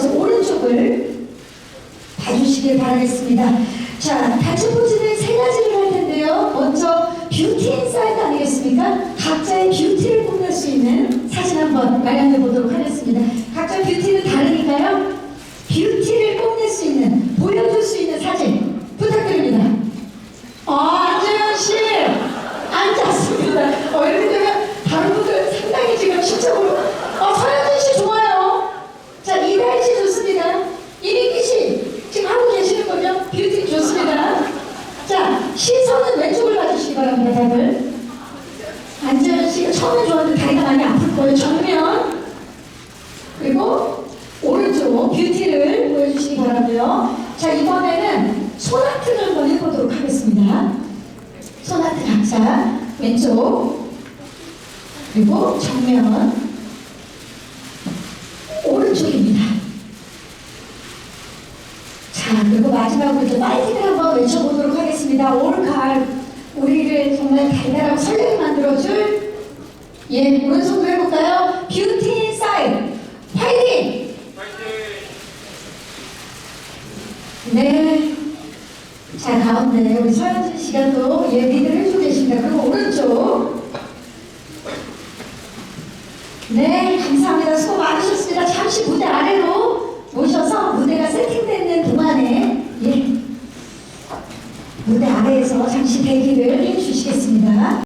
이어서 오른쪽을 봐주시길 바라겠습니다. 자, 단체 포즈는 세 가지를 할 텐데요. 먼저 뷰티 인사이드 아니겠습니까? 각자의 뷰티를 뽐낼 수 있는 사진 한번 마련해 보도록 하겠습니다. 각자 뷰티는 다르니까요. 뷰티를 뽐낼 수 있는, 보여줄 수 있는 사진 부탁드립니다. 아, 안재현 씨! 앉았습니다. 어, 이렇게 되면 다른 분들 상당히 지금 심적으로. 어, 서현진 씨 좋아요. 자, 이다희 씨 좋습니다. 이민기 씨 지금 하고 계시는 거죠? 뷰티 좋습니다. 자, 시선은 왼쪽을 봐주시기 바랍니다, 다들. 안재현 씨가 처음에 좋았는데 다리가 많이 아플 거예요. 정면. 그리고 오른쪽 뷰티를 보여주시기 바라고요. 자, 이번에는 소나트를 한번 해보도록 하겠습니다. 소나트 각자 왼쪽 그리고 정면 오른쪽입니다. 자 그리고 마지막으로 이제 파이팅을 한번 외쳐 보도록 하겠습니다. 올 가을 우리를 정말 달달하고 설레게 만들어줄 예 오른손도 해볼까요? 뷰티 인사이드 파이팅! 네. 자 가운데 우리 서현진 씨가 또 예, 리드를 해주고 계십니다. 그리고 오른쪽. 네, 감사합니다. 수고 많으셨습니다. 잠시 무대 아래로 모셔서 무대가 세팅되는 동안에 예, 무대 아래에서 잠시 대기를 해주시겠습니다.